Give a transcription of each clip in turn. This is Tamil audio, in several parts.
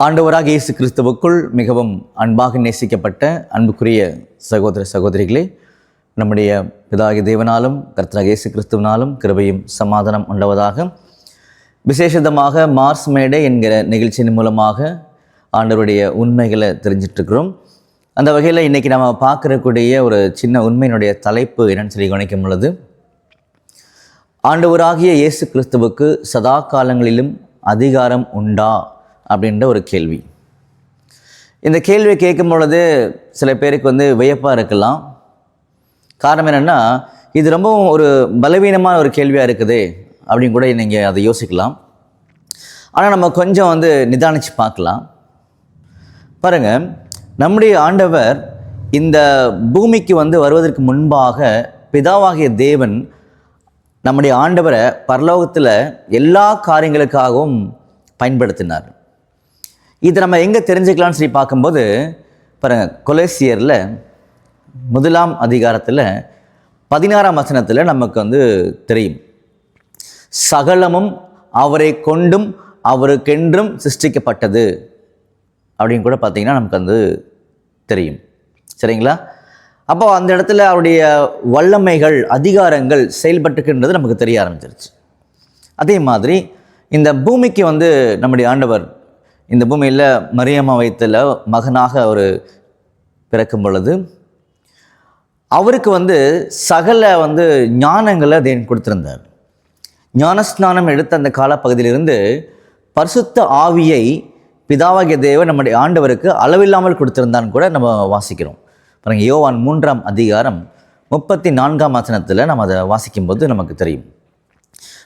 ஆண்டவராக இயேசு கிறிஸ்துவுக்குள் மிகவும் அன்பாக நேசிக்கப்பட்ட அன்புக்குரிய சகோதர சகோதரிகளே நம்முடைய பிதாகி தேவனாலும் கர்த்தராக இயேசு கிறிஸ்துவனாலும் கிருபையும் சமாதானம் உண்டவதாக. விசேஷமாக மார்ஸ் மேடை என்கிற நிகழ்ச்சியின் மூலமாக ஆண்டவருடைய உண்மைகளை தெரிஞ்சிட்ருக்கிறோம் அந்த வகையில் இன்றைக்கி நம்ம பார்க்கறக்கூடிய ஒரு சின்ன உண்மையினுடைய தலைப்பு என்னன்னு சொல்லி கவனிக்கும் பொழுது ஆண்டவராகிய இயேசு கிறிஸ்துவுக்கு சதா காலங்களிலும் அதிகாரம் உண்டா? அப்படின்ற ஒரு கேள்வி. இந்த கேள்வியை கேட்கும் பொழுது சில பேருக்கு வந்து வியப்பாக இருக்கலாம். காரணம் என்னென்னா இது ரொம்பவும் ஒரு பலவீனமான ஒரு கேள்வியாக இருக்குது அப்படின்னு கூட நீங்கள் அதை யோசிக்கலாம். ஆனால் நம்ம கொஞ்சம் வந்து நிதானித்து பார்க்கலாம். பாருங்கள் நம்முடைய ஆண்டவர் இந்த பூமிக்கு வந்து வருவதற்கு முன்பாக பிதாவாகிய தேவன் நம்முடைய ஆண்டவரை பரலோகத்தில் எல்லா காரியங்களுக்காகவும் பயன்படுத்தினார். இது நம்ம எங்கே தெரிஞ்சுக்கலாம்னு சொல்லி பார்க்கும்போது பாருங்கள் கொலேசியரில் முதலாம் அதிகாரத்தில் பதினாறாம் வசனத்தில் நமக்கு வந்து தெரியும். சகலமும் அவரை கொண்டும் அவருக்கென்றும் சிருஷ்டிக்கப்பட்டது. அப்படின்னு கூட பார்த்தீங்கன்னா நமக்கு வந்து தெரியும். சரிங்களா? அப்போ அந்த இடத்துல அவருடைய வல்லமைகள் அதிகாரங்கள் செயல்பட்டுக்கின்றது நமக்கு தெரிய ஆரம்பிச்சிருச்சு. அதே மாதிரி இந்த பூமிக்கு வந்து நம்முடைய ஆண்டவர் இந்த பூமியில் மரியம்மா வைத்தில் மகனாக அவர் பிறக்கும் பொழுது அவருக்கு வந்து சகல வந்து ஞானங்களை தேவன் கொடுத்திருந்தார். ஞானஸ்நானம் எடுத்த அந்த காலப்பகுதியிலிருந்து பரிசுத்த ஆவியை பிதாவாகிய தேவன் நம்முடைய ஆண்டவருக்கு அளவில்லாமல் கொடுத்திருந்தான்னு கூட நம்ம வாசிக்கிறோம். பாருங்கள் யோவான் மூன்றாம் அதிகாரம் முப்பத்தி நான்காம் வசனத்தில் நம்ம அதை வாசிக்கும்போது நமக்கு தெரியும்.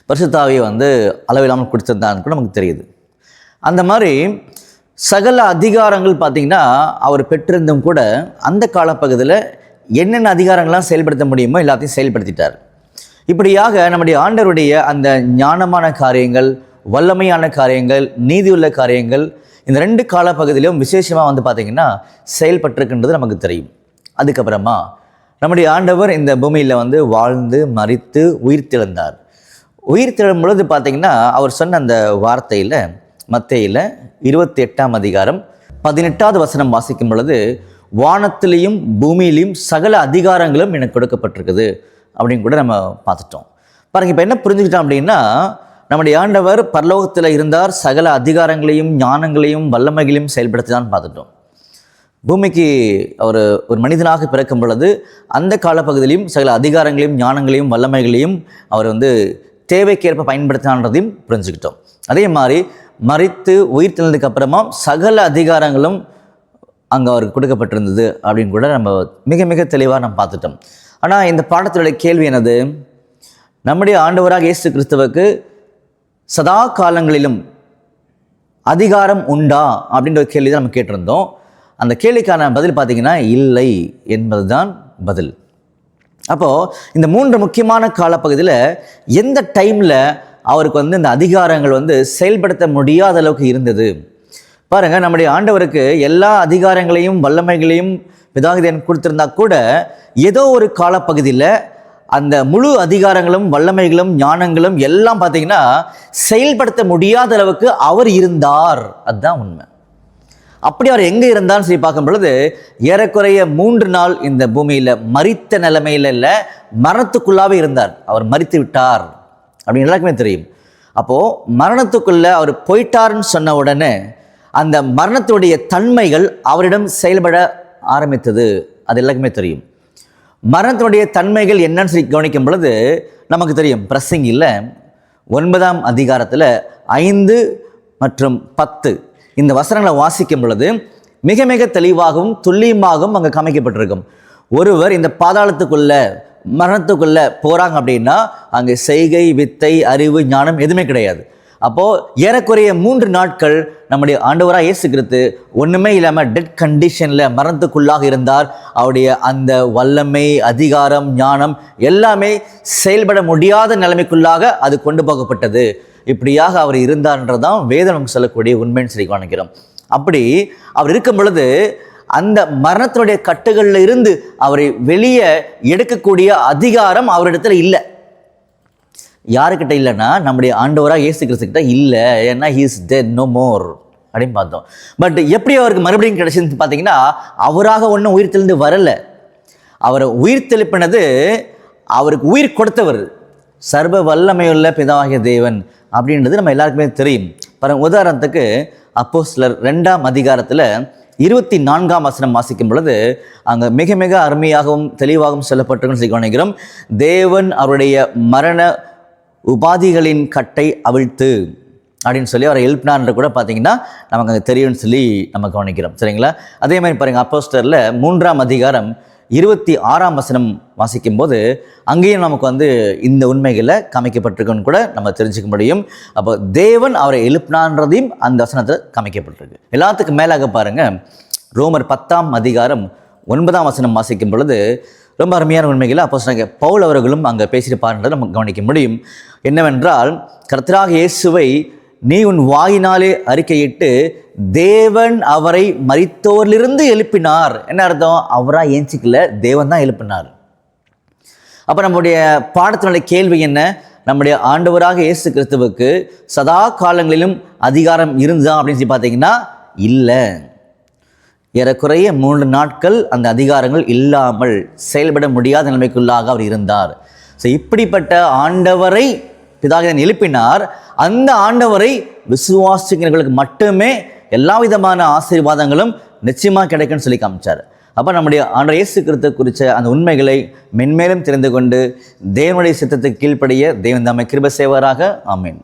பரிசுத்தாவியை வந்து அளவில்லாமல் கொடுத்திருந்தான்னு கூட நமக்கு தெரியுது. அந்த மாதிரி சகல அதிகாரங்கள் பார்த்திங்கன்னா அவர் பெற்றிருந்தும் கூட அந்த காலப்பகுதியில் என்னென்ன அதிகாரங்கள்லாம் செயல்படுத்த முடியுமோ எல்லாத்தையும் செயல்படுத்திட்டார். இப்படியாக நம்முடைய ஆண்டவருடைய அந்த ஞானமான காரியங்கள் வல்லமையான காரியங்கள் நீதியுள்ள காரியங்கள் இந்த ரெண்டு காலப்பகுதியிலும் விசேஷமாக வந்து பார்த்திங்கன்னா செயல்பட்டிருக்கின்றது நமக்கு தெரியும். அதுக்கப்புறமா நம்முடைய ஆண்டவர் இந்த பூமியில் வந்து வாழ்ந்து மறித்து உயிர் திழந்தார் உயிர் திழும் பொழுது பார்த்திங்கன்னா அவர் சொன்ன அந்த வார்த்தையில் மத்தையில் இருபத்தி எட்டாம் அதிகாரம் பதினெட்டாவது வசனம் வாசிக்கும் பொழுது வானத்திலையும் பூமியிலையும் சகல அதிகாரங்களும் எனக்கு கொடுக்கப்பட்டிருக்குது அப்படின்னு கூட நம்ம பார்த்துட்டோம். பாருங்க இப்போ என்ன புரிஞ்சுக்கிட்டோம் அப்படின்னா நம்முடைய ஆண்டவர் பரலோகத்தில் இருந்தார் சகல அதிகாரங்களையும் ஞானங்களையும் வல்லமைகளையும் செயல்படுத்துதான் பார்த்துட்டோம். பூமிக்கு அவர் ஒரு மனிதனாக பிறக்கும் பொழுது அந்த காலப்பகுதியிலையும் சகல அதிகாரங்களையும் ஞானங்களையும் வல்லமைகளையும் அவர் வந்து தேவைக்கேற்ப பயன்படுத்தினான்றதையும் புரிஞ்சுக்கிட்டோம். அதே மாதிரி மறித்து உயிர் திறந்ததுக்கு அப்புறமா சகல அதிகாரங்களும் அங்கே அவருக்கு கொடுக்கப்பட்டிருந்தது அப்படின்னு கூட நம்ம மிக மிக தெளிவாக நம்ம பார்த்துட்டோம். ஆனால் இந்த பாடத்தினுடைய கேள்வி என்னது? நம்முடைய ஆண்டவராக இயேசு கிறிஸ்துவுக்கு சதா காலங்களிலும் அதிகாரம் உண்டா அப்படின்ற ஒரு கேள்வி தான் நம்ம கேட்டிருந்தோம். அந்த கேள்விக்கான பதில் பார்த்தீங்கன்னா இல்லை என்பது தான் பதில். அப்போது இந்த மூன்று முக்கியமான காலப்பகுதியில் எந்த டைமில் அவருக்கு வந்து இந்த அதிகாரங்கள் வந்து செயல்படுத்த முடியாத அளவுக்கு இருந்தது. பாருங்கள் நம்முடைய ஆண்டவருக்கு எல்லா அதிகாரங்களையும் வல்லமைகளையும் பிதாகிதன் கொடுத்திருந்தா கூட ஏதோ ஒரு காலப்பகுதியில் அந்த முழு அதிகாரங்களும் வல்லமைகளும் ஞானங்களும் எல்லாம் பார்த்தீங்கன்னா செயல்படுத்த முடியாத அளவுக்கு அவர் இருந்தார். அதுதான் உண்மை. அப்படி அவர் எங்கே இருந்தான்னு சொல்லி பார்க்கும் பொழுது ஏறக்குறைய மூன்று நாள் இந்த பூமியில் மறித்த நிலைமையில் இல்லை மரணத்துக்குள்ளாவே இருந்தார். அவர் மறித்து விட்டார். அப்படின்னு எல்லாருக்குமே தெரியும். அப்போது மரணத்துக்குள்ளே அவர் போயிட்டாருன்னு சொன்ன உடனே அந்த மரணத்துடைய தன்மைகள் அவரிடம் செயல்பட ஆரம்பித்தது. அது எல்லாருக்குமே தெரியும். மரணத்தினுடைய தன்மைகள் என்னன்னு சொல்லி கவனிக்கும் பொழுது நமக்கு தெரியும். பிரசங் இல்லை ஒன்பதாம் அதிகாரத்தில் ஐந்து மற்றும் பத்து இந்த வசனங்களை வாசிக்கும் பொழுது மிக மிக தெளிவாகவும் துல்லியமாகவும் அங்கே காமிக்கப்பட்டிருக்கும். ஒருவர் இந்த பாதாளத்துக்குள்ள மரணத்துக்குள்ள போகிறாங்க அப்படின்னா அங்கே செய்கை வித்தை அறிவு ஞானம் எதுவுமே கிடையாது. அப்போது ஏறக்குறைய மூன்று நாட்கள் நம்முடைய ஆண்டவராக இயேசு கிறிஸ்து ஒன்றுமே இல்லாமல் டெட் கண்டிஷனில் மரணத்துக்குள்ளாக இருந்தார். அவருடைய அந்த வல்லமை அதிகாரம் ஞானம் எல்லாமே செயல்பட முடியாத நிலைமைக்குள்ளாக அது கொண்டு போகப்பட்டது. இப்படியாக அவர் இருந்தார்ன்றதான் வேதம் சொல்லக்கூடிய உண்மைன்னு சொல்லி காணிக்கிறோம் அப்படி அவர் இருக்கும் பொழுது அந்த மரணத்தினுடைய கட்டுகளில் இருந்து அவரை வெளியே எடுக்கக்கூடிய அதிகாரம் அவரிடத்துல இல்லை. யாருக்கிட்ட இல்லைன்னா நம்முடைய ஆண்டவராக இயேசு கிறிஸ்து கிட்ட இல்லை. ஏன்னா ஹீஸ் டெட் நோ மோர் அப்படின்னு பார்த்தோம். பட் எப்படி அவருக்கு மறுபடியும் கிடைச்சதுன்னு பார்த்தீங்கன்னா அவராக ஒன்றும் உயிர் தெளிந்து வரலை. அவரை உயிர் தெளிப்பினது அவருக்கு உயிர் கொடுத்தவர். சர்வ வல்லமையுள்ள பிதாவாகிய தேவன் அப்படின்றது நம்ம எல்லாருக்குமே தெரியும். பாருங்க உதாரணத்துக்கு அப்போ சிலர் ரெண்டாம் அதிகாரத்தில் இருபத்தி நான்காம் வசனம் வாசிக்கும் பொழுது அங்கே மிக மிக அருமையாகவும் தெளிவாகவும் சொல்லப்பட்டிருக்குன்னு சொல்லி கவனிக்கிறோம். தேவன் அவருடைய மரண உபாதிகளின் கட்டை அவிழ்த்து அப்படின்னு சொல்லி அவரை எழுப்பினார்ன்ற கூட பார்த்தீங்கன்னா நமக்கு அங்கே தெரியும்னு சொல்லி நம்ம கவனிக்கிறோம். சரிங்களா? அதே மாதிரி பாருங்கள் அப்போஸ்டரில் மூன்றாம் அதிகாரம் இருபத்தி ஆறாம் வசனம் வாசிக்கும்போது அங்கேயும் நமக்கு வந்து இந்த உண்மைகளை காமிக்கப்பட்டிருக்குன்னு கூட நம்ம தெரிஞ்சுக்க முடியும். அப்போ தேவன் அவரை எழுப்பினான்றதையும் அந்த வசனத்தில் காமிக்கப்பட்டிருக்கு. எல்லாத்துக்கும் மேலாக பாருங்கள் ரோமர் பத்தாம் அதிகாரம் ஒன்பதாம் வசனம் வாசிக்கும் பொழுது ரொம்ப அருமையான உண்மைகளை அப்போ சொன்னாங்க பவுல் அவர்களும் அங்கே பேசியிருப்பார்ன்றதை நம்ம கவனிக்க முடியும். என்னவென்றால் கர்த்தராக இயேசுவை நீ உன் வாயினாலே அறிக்கையிட்டு தேவன் அவரை மறித்தோரிலிருந்து எழுப்பினார். என்ன அர்த்தம்? அவராக ஏஞ்சிக்கல தேவன் தான் எழுப்பினார். அப்போ நம்முடைய பாடத்தினுடைய கேள்வி என்ன? நம்முடைய ஆண்டவராக இயேசு கிறிஸ்துவுக்கு சதா காலங்களிலும் அதிகாரம் இருந்தா அப்படின்னு சொல்லி பார்த்தீங்கன்னா இல்லை. ஏறக்குறைய மூன்று நாட்கள் அந்த அதிகாரங்கள் இல்லாமல் செயல்பட முடியாத நிலைமைக்குள்ளாக அவர் இருந்தார். ஸோ இப்படிப்பட்ட ஆண்டவரை பிதாகிதன் எழுப்பினார். அந்த ஆண்டவரை விசுவாசிக்கிறவர்களுக்கு மட்டுமே எல்லா விதமான ஆசீர்வாதங்களும் நிச்சயமாக கிடைக்கும்னு சொல்லி காமிச்சார். அப்போ நம்முடைய ஆண்டர் இயேசு கிறிஸ்து குறித்த அந்த உண்மைகளை மென்மேலும் தெரிந்து கொண்டு தேவனுடைய சித்தத்துக்கு கீழ்ப்படிய தேவன் தம்மை கிருப செய்வராக. ஆமீன்.